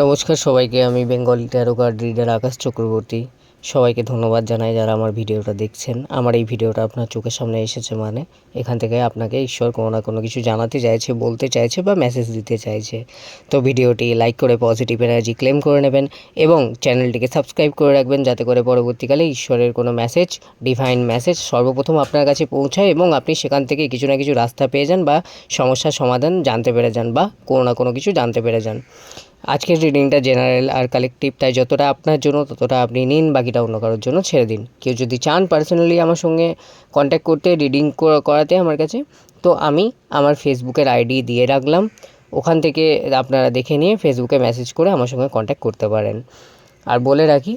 নমস্কার সবাইকে আমি Bengal tarot card reader Akash Chakraborty. সবাইকে ধন্যবাদ জানাই যারা আমার ভিডিওটা দেখছেন। আমার এই ভিডিওটা আপনার চোখের সামনে এসেছে মানে এখান থেকে আপনাকে ঈশ্বর কোনো না কোনো কিছু জানাতে চাইছে, বলতে চাইছে বা মেসেজ দিতে চাইছে। তো ভিডিওটি লাইক করে পজিটিভ এনার্জি ক্লেম করে নেবেন এবং চ্যানেলটিকে সাবস্ক্রাইব করে রাখবেন যাতে করে পরবর্তীকালে ঈশ্বরের কোনো মেসেজ ডিভাইন মেসেজ সর্বপ্রথম আপনার কাছে পৌঁছায় এবং আপনি সেখান থেকে কিছু না কিছু রাস্তা পেয়ে যান বা সমস্যার সমাধান জানতে পেরে যান বা কোনো না কোনো কিছু জানতে পেরে যান। আজকের রিডিংটা জেনারেল আর কালেকটিভ তাই যতটা আপনার জন্য, ততটা আপনি নিন, বাকিটা অন্য কারোর জন্য ছেড়ে দিন। কেউ যদি চান পার্সোনালি আমার সঙ্গে কন্ট্যাক্ট করতে রিডিং করাতে আমার কাছে, তো আমি আমার ফেসবুকের আইডি দিয়ে রাখলাম। ওখান থেকে আপনারা দেখে নিয়ে ফেসবুকে মেসেজ করে আমার সঙ্গে কন্ট্যাক্ট করতে পারেন। আর বলে রাখি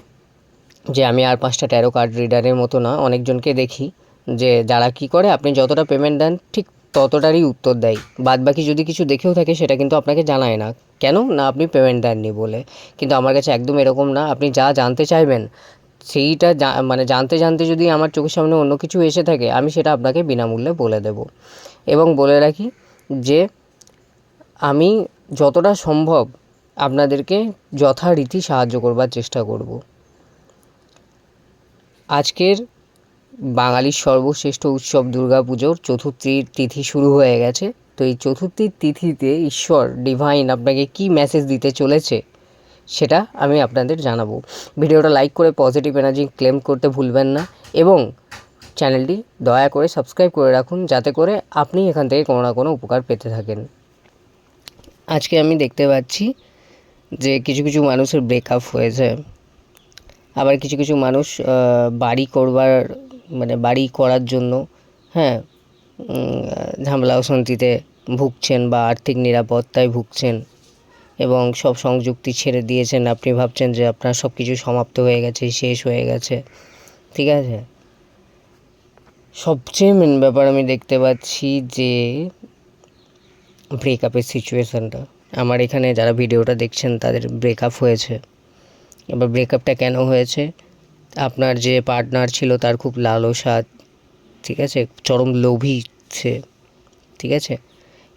যে, আমি আর পাঁচটা ট্যারো কার্ড রিডারের মতো না, অনেকজনকে দেখি যে, যারা কি করে, আপনি যতটা পেমেন্ট দেন, ঠিক ততটারই উত্তর দেয়। বাদ বাকি যদি কিছু দেখেও থাকে, সেটা কিন্তু আপনাকে জানায় না। কেন? না, আপনি পেমেন্ট দেননি বলে। কিন্তু আমার কাছে একদম এরকম না। আপনি যা জানতে চাইবেন, সেইটা মানে জানতে জানতে যদি আমার চোখের সামনে অন্য কিছু এসে থাকে, আমি সেটা আপনাকে বিনামূল্যে বলে দেব। এবং বলে রাখি যে, আমি যতটা সম্ভব আপনাদেরকে যথারীতি সাহায্য করবার চেষ্টা করব। আজকের বাঙালির সর্বশ্রেষ্ঠ উৎসব দুর্গাপুজোর চতুর্থীর তিথি শুরু হয়ে গেছে। তো এই চতুর্থীর তিথিতে ঈশ্বর ডিভাইন আপনাকে কি মেসেজ দিতে চলেছে সেটা আমি আপনাদের জানাব। ভিডিওটা লাইক করে পজিটিভ এনার্জি ক্লেম করতে ভুলবেন না এবং চ্যানেলটি দয়া করে সাবস্ক্রাইব করে রাখুন যাতে করে আপনি এখান থেকে কোনো না কোনো উপকার পেতে থাকেন। আজকে আমি দেখতে পাচ্ছি যে কিছু কিছু মানুষের ব্রেকআপ হয়েছে। আবার কিছু কিছু মানুষ বাড়ি করবার মানে বাড়ি করার জন্য হ্যাঁ ঝামেলা অশান্তিতে ভুগছেন বা আর্থিক নিরাপত্তায় ভুগছেন এবং সব সংযুক্তি ছেড়ে দিয়েছেন, আপনি ভাবছেন যে আপনার সব কিছু সমাপ্ত হয়ে গেছে, শেষ হয়ে গেছে, ঠিক আছে? সবচেয়ে মেন ব্যাপার আমি দেখতে পাচ্ছি যে ব্রেকআপের সিচুয়েশানটা আমার এখানে যারা ভিডিওটা দেখছেন, তাদের ব্রেকআপ হয়েছে। এবার ব্রেকআপটা কেন হয়েছে? আপনার যে পার্টনার ছিল তার খুব লালসা, ঠিক আছে? চরম লোভী সে, ঠিক আছে?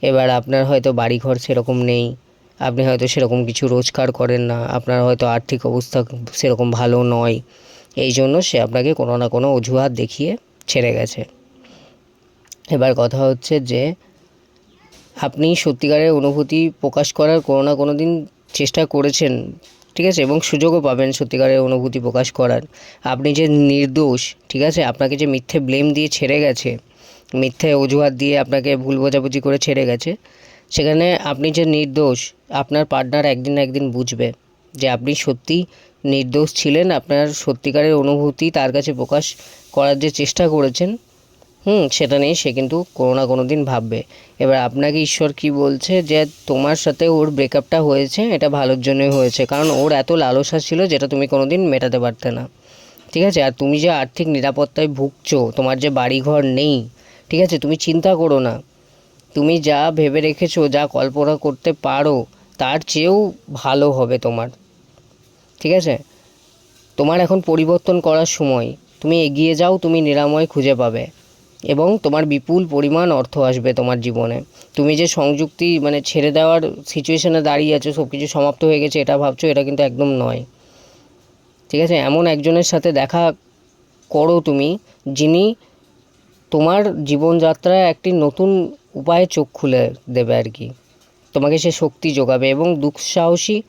এবার আপনার হয়তো বাড়িঘর সেরকম নেই, আপনি হয়তো সেরকম কিছু রোজগার করেন না, আপনার হয়তো আর্থিক অবস্থা সেরকম ভালো নয়। এই জন্য সে আপনাকে কোনো না কোনো অজুহাত দেখিয়ে ছেড়ে গেছে। এবার কথা হচ্ছে যে, আপনি সত্যিকারের অনুভূতি প্রকাশ করার কোনো না কোনো দিন চেষ্টা করেছেন ঠিক আছে? এবং সুযোগও পাবেন সত্যিকারের অনুভূতি প্রকাশ করার। আপনি যে নির্দোষ, ঠিক আছে? আপনাকে যে মিথ্যে ব্লেম দিয়ে ছেড়ে গেছে, মিথ্যে অজুহাত দিয়ে আপনাকে ভুল বোঝাবুঝি করে ছেড়ে গেছে, সেখানে আপনি যে নির্দোষ, আপনার পার্টনার একদিন একদিন বুঝবে যে আপনি সত্যি নির্দোষ ছিলেন, আপনার সত্যিকারের অনুভূতি তার কাছে প্রকাশ করার যে চেষ্টা করেছেন হুম, সেটা নিয়ে সে কিন্তু কোনো না কোনো দিন ভাববে। এবার আপনাকে ঈশ্বর কি বলছে যে, তোমার সাথে ওর ব্রেকআপটা হয়েছে, এটা ভালোর জন্যই হয়েছে। কারণ ওর এত লালসা ছিল যেটা তুমি কোনো দিন মেটাতে পারতে না। ঠিক আছে? আর তুমি যে আর্থিক নিরাপত্তায় ভুগছো, তোমার যে বাড়িঘর নেই, ঠিক আছে? তুমি চিন্তা করো না। তুমি যা ভেবে রেখেছো, যা কল্পনা করতে পারো, তার চেয়েও ভালো হবে তোমার। ঠিক আছে? তোমার এখন পরিবর্তন করার সময়। তুমি এগিয়ে যাও, তুমি নিরাময় খুঁজে পাবে। এবং তোমার বিপুল পরিমাণ অর্থ আসবে তোমার জীবনে। তুমি যে সংযুক্তি মানে ছেড়ে দেওয়ার সিচুয়েশনে দাঁড়িয়ে আছো সব কিছু সমাপ্ত হয়ে গেছে, এটা ভাবছ, এটা কিন্তু একদম নয়। ঠিক আছে? এমন একজনের সাথে দেখা করো তুমি, যিনি তোমার জীবনযাত্রায় একটি নতুন উপায়ে চোখ খুলে দেবে আর কি। তোমাকে সে শক্তি যোগাবে এবং দুঃসাহসী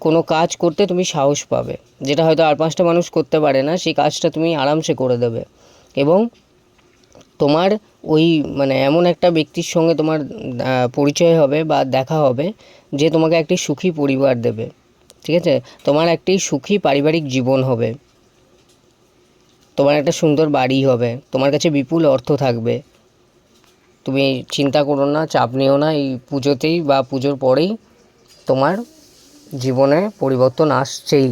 কোনো কাজ করতে তুমি সাহস পাবে। যেটা হয়তো আর পাঁচটা মানুষ করতে পারে না, সেই কাজটা তুমি আরামসে করে দেবে। এবং তোমার ওই মানে এমন একটা ব্যক্তির সঙ্গে তোমার পরিচয় হবে বা দেখা হবে যে তোমাকে একটি সুখী পরিবার দেবে, ঠিক আছে? তোমার একটি সুখী পারিবারিক জীবন হবে, তোমার একটা সুন্দর বাড়ি হবে, তোমার কাছে বিপুল অর্থ থাকবে। তুমি চিন্তা করো না, চাপ নিও না, এই পুজোতেই বা পুজোর পরেই তোমার জীবনে পরিবর্তন আসছেই।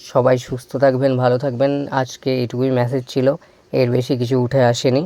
সবাই সুস্থ থাকবেন, ভালো থাকবেন। আজকে এটুকুই মেসেজ ছিল। এর বেশি কিছু উঠে আসেনি।